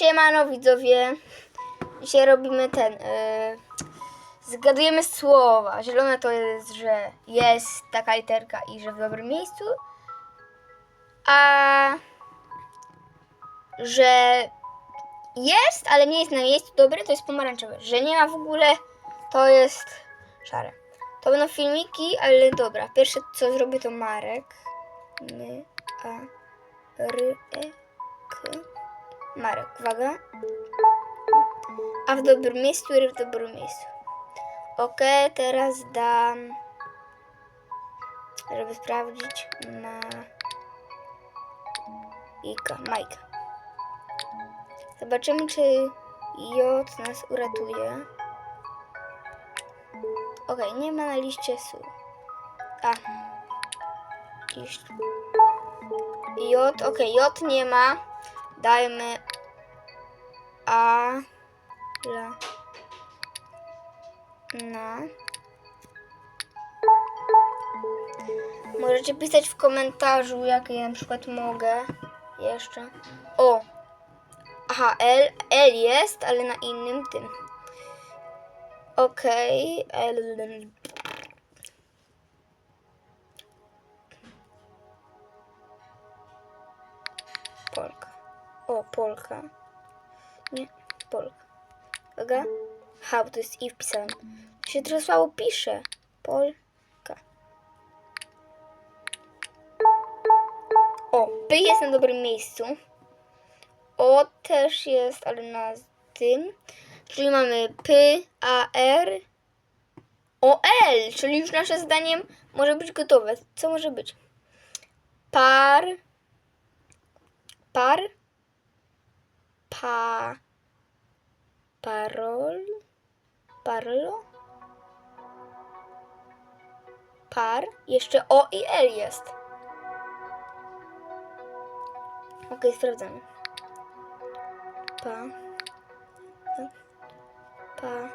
Siemano widzowie. Dzisiaj robimy ten. Yy, zgadujemy słowa. Zielone to jest, że jest taka literka i że w dobrym miejscu. A że jest, ale nie jest na miejscu dobre, to jest pomarańczowe. Że nie ma w ogóle, to jest szare. To będą filmiki, ale dobra. Pierwsze co zrobię to Marek. My, a, r, e. Marek, uwaga. A w dobrym miejscu, R w dobrym miejscu. Ok, teraz dam, żeby sprawdzić, na Ika, Majka. Zobaczymy, czy J nas uratuje. Ok, nie ma na liście słów. A. Liść. J, ok, J nie ma. Dajmy A, la, na. Możecie pisać w komentarzu, jakie na przykład mogę jeszcze. O! Aha, L, L jest, ale na innym tym. Okej, L. O, Polka. Nie, Polka. Uwaga. Ha, bo to jest i wpisałem. To się trochę słabo pisze. Polka. O, P jest na dobrym miejscu. O też jest, ale na tym. Czyli mamy P, A, R, O, L, czyli już nasze zdaniem może być gotowe. Co może być? Par, par, pa, parol, parlo, par, jeszcze O i L jest. Ok, sprawdzamy. Pa, pa,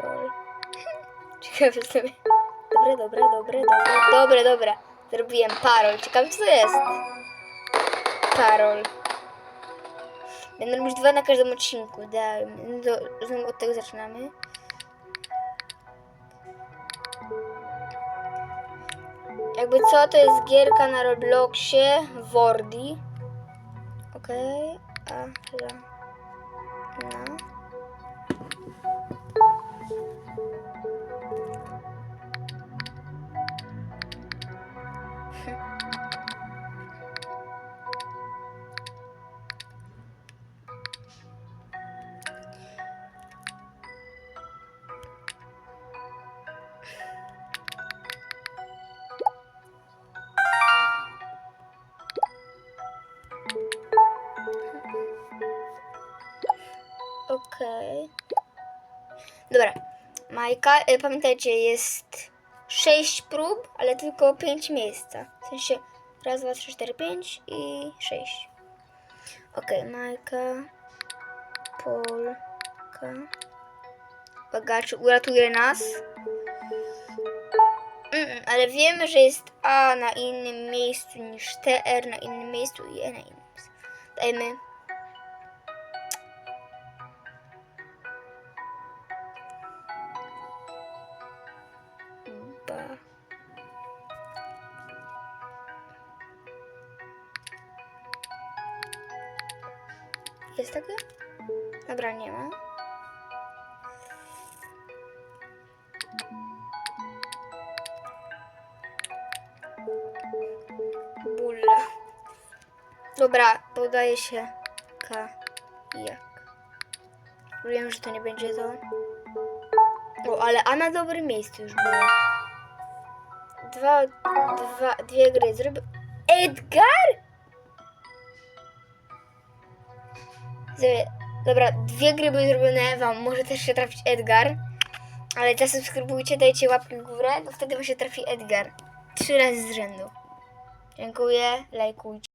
rol. Ciekawe sobie. Dobre, dobre, dobre, dobre, dobre, dobre. Zrobiłem parol. Ciekawe co to jest. Parol. Będę robić dwa na każdym odcinku. Dajmy. Do, znowu od tego zaczynamy. Jakby co, to jest gierka na Robloxie Wordi. Okej, a la na. Okej. Dobra. Majka, y, pamiętajcie, jest 6 prób, ale tylko 5 miejsca. W sensie raz, dwa, trzy, cztery, pięć i 6. Okej, Majka. Polka. Uwaga, uratuje nas? Mm, ale wiemy, że jest A na innym miejscu niż TR na innym miejscu i E na innym miejscu. Dajmy Jest takie? Dobra, nie ma. Bulla. Dobra, podaje się K. Jak. Wiem, że to nie będzie to. O, ale A na dobrym miejscu już było. Dwa, dwa, dwie gry zrobię. Edgar? Dobra, dwie gry były zrobione wam. Może też się trafić Edgar. Ale zasubskrybujcie, dajcie łapkę w górę, to wtedy wam się trafi Edgar. Trzy razy z rzędu. Dziękuję, lajkujcie.